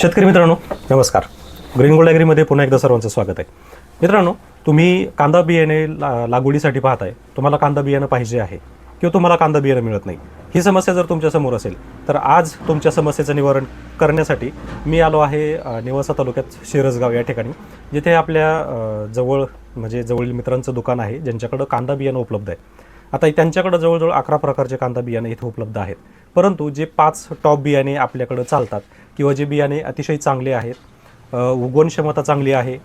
शेतकरी मित्रांनो नमस्कार. ग्रीन गोल्ड ॲग्रीमध्ये पुन्हा एकदा सर्वांचं स्वागत आहे. मित्रांनो तुम्ही कांदा बियाणे ला लागवडीसाठी पाहताय तुम्हाला कांदा बियाणं पाहिजे आहे किंवा तुम्हाला कांदा बियाणं मिळत नाही. ही समस्या जर तुमच्यासमोर असेल तर आज तुमच्या समस्येचं निवारण करण्यासाठी मी आलो आहे निवासा तालुक्यात शिरसगाव या ठिकाणी जिथे आपल्या जवळ म्हणजे जवळील मित्रांचं दुकान आहे ज्यांच्याकडं कांदा बियाणं उपलब्ध आहे. आता त्यांच्याकडे जवळजवळ अकरा प्रकारचे कांदा बियाणे इथे उपलब्ध आहेत. परंतु जे पाच टॉप बियाणे आपल्याकडं चालतात किंवा जे बियाणे अतिशय चांगले आहेत उगवण क्षमता चांगली आहे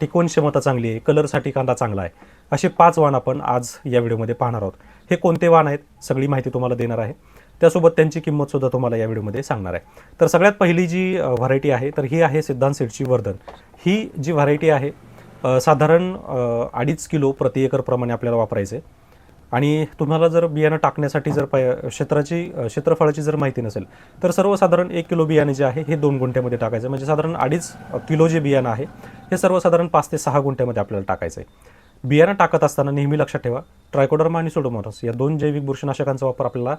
टिकवण क्षमता चांगली आहे कलरसाठी कांदा चांगला आहे असे पाच वाण आपण आज या व्हिडिओमध्ये पाहणार आहोत. हे कोणते वाण आहेत सगळी माहिती तुम्हाला देणार आहे. त्यासोबत त्यांची किंमतसुद्धा तुम्हाला या व्हिडिओमध्ये सांगणार आहे. तर सगळ्यात पहिली जी व्हरायटी आहे तर ही आहे सिद्धांत सीडची वर्धन. ही जी व्हरायटी आहे साधारण अडीच किलो प्रति एकरप्रमाणे आपल्याला वापरायचे. आणि तुम्हाला जर बियाणं टाकण्यासाठी जर पाय क्षेत्राची क्षेत्रफळाची जर माहिती नसेल तर सर्वसाधारण एक किलो बियाणे जे आहे हे दोन गुंठ्यामध्ये टाकायचं. म्हणजे साधारण अडीच किलो जे बियाणं आहे हे सर्वसाधारण पाच ते सहा गुंठ्यामध्ये आपल्याला टाकायचं आहे बियाणं टाकत असताना नेहमी लक्षात ठेवा ट्रायकोडर्मा आणि सोडोमॉनस या दोन जैविक बुरशीनाशकांचा वापर आपल्याला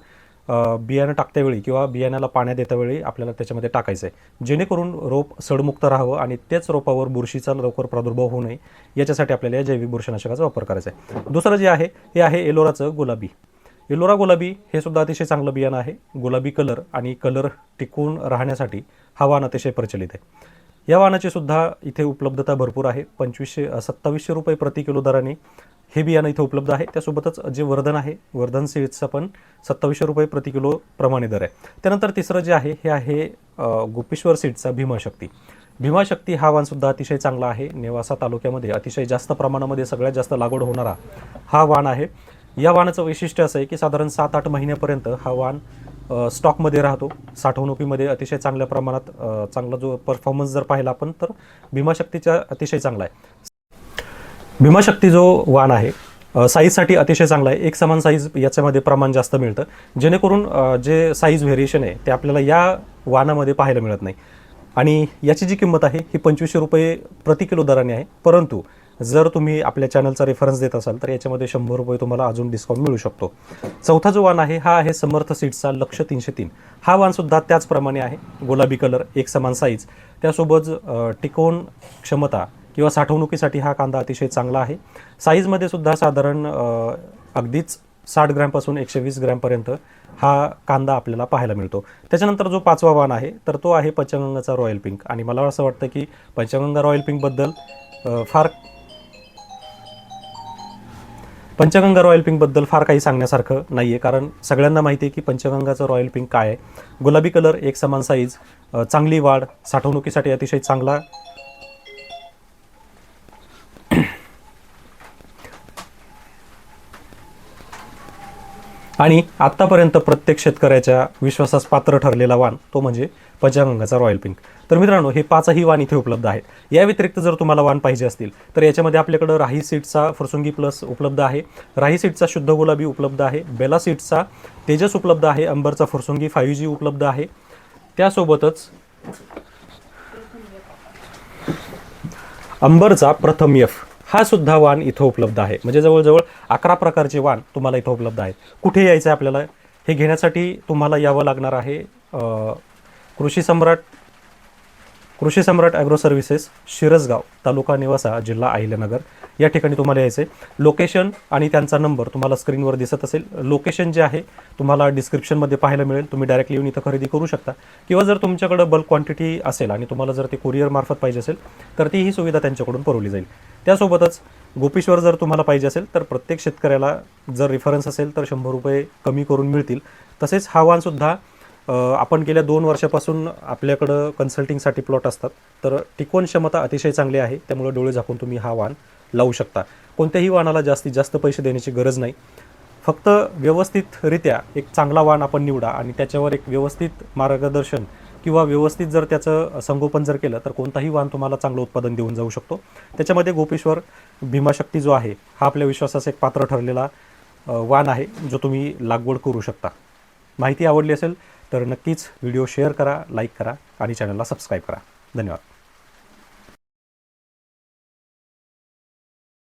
बियाणं टाकत्यावेळी किंवा बियाण्याला पाण्यात देतावेळी आपल्याला त्याच्यामध्ये टाकायचं आहे जेणेकरून रोप सडमुक्त राहावं आणि तेच रोपावर बुरशीचा लवकर प्रादुर्भाव होऊ नये याच्यासाठी आपल्याला या जैविक बुरशीनाशकाचा वापर करायचा आहे दुसरं जे आहे हे आहे एलोराचं गुलाबी. एलोरा गुलाबी हे सुद्धा अतिशय चांगलं बियाणं आहे. गुलाबी कलर आणि कलर टिकून राहण्यासाठी हा वाण अतिशय प्रचलित आहे. या वाणाची सुद्धा इथे उपलब्धता भरपूर आहे. पंचवीसशे सत्तावीसशे रुपये प्रति किलो दराने हे बियाणं इथे उपलब्ध आहे. त्यासोबतच जे वर्धन आहे वर्धन सीड्सचा पण सत्तावीसशे रुपये प्रति किलो प्रमाणे दर आहे. त्यानंतर तिसरं जे आहे हे आहे गोपेश्वर सीडचा भीमाशक्ती भीमाशक्ती हा वाण सुद्धा अतिशय चांगला आहे. नेवासा तालुक्यामध्ये अतिशय जास्त प्रमाणामध्ये सगळ्यात जास्त लागवड होणारा हा वाण आहे. या वाणाचं वैशिष्ट्य असं आहे की साधारण सात आठ महिन्यापर्यंत हा वाण स्टॉकमध्ये राहतो. साठवणुकीमध्ये अतिशय चांगल्या प्रमाणात चांगला जो परफॉर्मन्स जर पाहिला आपण तर भीमाशक्तीचा अतिशय चांगला आहे. भीमाशक्ती जो वाण आहे साईजसाठी अतिशय चांगला आहे. एक समान साईज याच्यामध्ये प्रमाण जास्त मिळतं. जेणेकरून जे साईज व्हेरिएशन आहे ते आपल्याला या वाणामध्ये पाहायला मिळत नाही. आणि याची जी किंमत आहे ही पंचवीसशे रुपये प्रति किलो दराने आहे. परंतु जर तुम्ही आपल्या चॅनलचा रेफरन्स देत असाल तर याच्यामध्ये शंभर रुपये तुम्हाला अजून डिस्काउंट मिळू शकतो. चौथा जो वाण आहे हा आहे समर्थ सीट्सचा लक्ष तीनशे तीन. हा वाणसुद्धा त्याचप्रमाणे आहे. गुलाबी कलर एक समान साईज त्यासोबत टिकोन टिकवून क्षमता किंवा साठवणुकीसाठी हा कांदा अतिशय चांगला आहे. साईजमध्ये सुद्धा साधारण अगदीच साठ ग्रॅमपासून एकशे वीस ग्रॅमपर्यंत हा कांदा आपल्याला पाहायला मिळतो. त्याच्यानंतर जो पाचवा वाण आहे तर तो आहे पंचगंगाचा रॉयल पिंक आणि मला असं वाटतं की पंचगंगा रॉयल पिंकबद्दल फार पंचगंगा रॉयल पिंकबद्दल फार काही सांगण्यासारखं नाही आहे कारण सगळ्यांना माहिती आहे की पंचगंगाचं रॉयल पिंक काय आहे. गुलाबी कलर एक समान साईज चांगली वाढ साठवणुकीसाठी अतिशय चांगला आणि आत्तापर्यंत प्रत्येक शेतकऱ्याच्या विश्वासास पात्र ठरलेला वाण तो म्हणजे पंचांगाचा रॉयल पिंक. तर मित्रांनो हे पाचही वाण इथे उपलब्ध आहेत. या व्यतिरिक्त जर तुम्हाला वाण पाहिजे असतील तर याच्यामध्ये आपल्याकडं राही सीटचा फरसुंगी प्लस उपलब्ध आहे. राही सीटचा शुद्ध गुलाबी उपलब्ध आहे. बेला सीटचा तेजस उपलब्ध आहे. अंबरचा फरसुंगी फाईव्ह जी उपलब्ध आहे. त्यासोबतच अंबरचा प्रथम यफ. हा सुद्धा वाण इथं उपलब्ध आहे. म्हणजे जवळजवळ अकरा प्रकारचे वाण तुम्हाला इथं उपलब्ध आहेत. कुठे यायचं आहे आपल्याला? हे घेण्यासाठी तुम्हाला यावं लागणार आहे कृषी सम्राट कृषी सम्राट ॲग्रो सर्व्हिसेस शिरसगाव तालुका निवासा जिल्हा अहिल्यानगर. या ठिकाणी तुम्हाला यायचं आहे लोकेशन आणि त्यांचा नंबर तुम्हाला स्क्रीनवर दिसत असेल. लोकेशन जे आहे तुम्हाला डिस्क्रिप्शनमध्ये पाहायला मिळेल. तुम्ही डायरेक्टली येऊन इथं खरेदी करू शकता. किंवा जर तुमच्याकडं बल्क क्वांटिटी असेल आणि तुम्हाला जर ते कुरिअर मार्फत पाहिजे असेल तर ती ही सुविधा त्यांच्याकडून पुरवली जाईल. त्यासोबतच गोपेश्वर जर तुम्हाला पाहिजे असेल तर प्रत्येक शेतकऱ्याला जर रेफरन्स असेल तर शंभर रुपये कमी करून मिळतील. तसेच हा वाहनसुद्धा आपण गेल्या दोन वर्षापासून आपल्याकडं कन्सल्टिंगसाठी प्लॉट असतात. तर टिकवण क्षमता अतिशय चांगली आहे. त्यामुळे डोळे झाकून तुम्ही हा वाण लावू शकता. कोणत्याही वाणाला जास्तीत जास्त पैसे देण्याची गरज नाही. फक्त व्यवस्थितरित्या एक चांगला वाण आपण निवडा आणि त्याच्यावर एक व्यवस्थित मार्गदर्शन किंवा व्यवस्थित जर त्याचं संगोपन जर केलं तर कोणताही वाण तुम्हाला चांगलं उत्पादन देऊन जाऊ शकतो. त्याच्यामध्ये गोपेश्वर भीमाशक्ती जो आहे हा आपल्या विश्वासाचा एक पात्र ठरलेला वाण आहे जो तुम्ही लागवड करू शकता. माहिती आवडली असेल तर नक्कीच व्हिडिओ शेअर करा लाईक करा आणि चॅनलला सबस्क्राईब करा. धन्यवाद.